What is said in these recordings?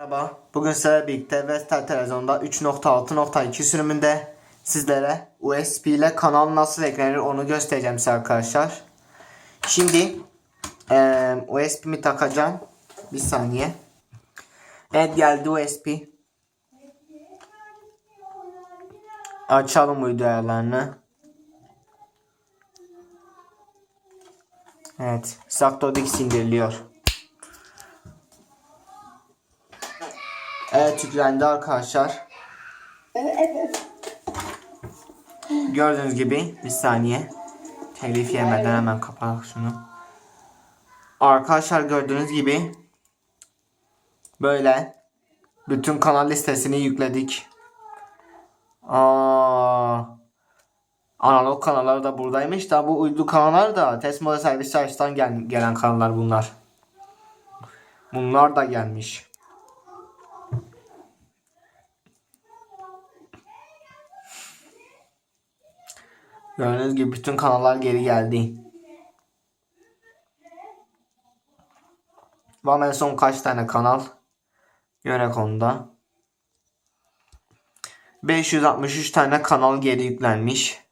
Merhaba, bugün sizlerle birlikte Vestel Televizyon'da 3.6.2 sürümünde sizlere USB ile kanal nasıl eklenir onu göstereceğim size arkadaşlar. Şimdi eee USB'mi takacağım. Bir saniye. Evet geldi USB. Açalım uydu ayarlarını. Evet, Saktodik indiriliyor. Evet yüklendi arkadaşlar. Gördüğünüz gibi bir saniye. Telif yemeden hemen kapatalım şunu. Arkadaşlar gördüğünüz gibi böyle bütün kanal listesini yükledik. Aa, analog kanalları da buradaymış da bu uydu kanallar da test model servis çalıştan gel gelen kanallar bunlar. Bunlar da gelmiş. Gördüğünüz gibi bütün kanallar geri geldi. Var en son kaç tane kanal? Yöne konuda. 563 tane kanal geri yüklenmiş.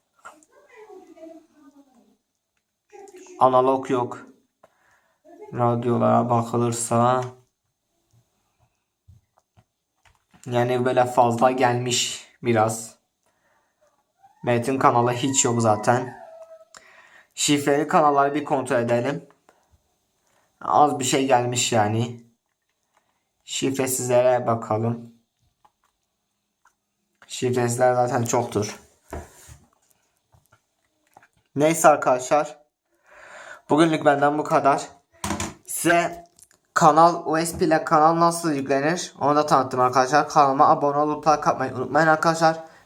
Analog yok. Radyolara bakılırsa yani böyle fazla gelmiş biraz. Metin kanalı hiç yok zaten. Şifreli kanalları bir kontrol edelim. Az bir şey gelmiş yani. Şifresizlere bakalım. Şifresizler zaten çoktur. Neyse arkadaşlar. Bugünlük benden bu kadar. Size kanal USB ile kanal nasıl yüklenir onu da tanıttım arkadaşlar. Kanalıma abone olup like atmayı unutmayın arkadaşlar.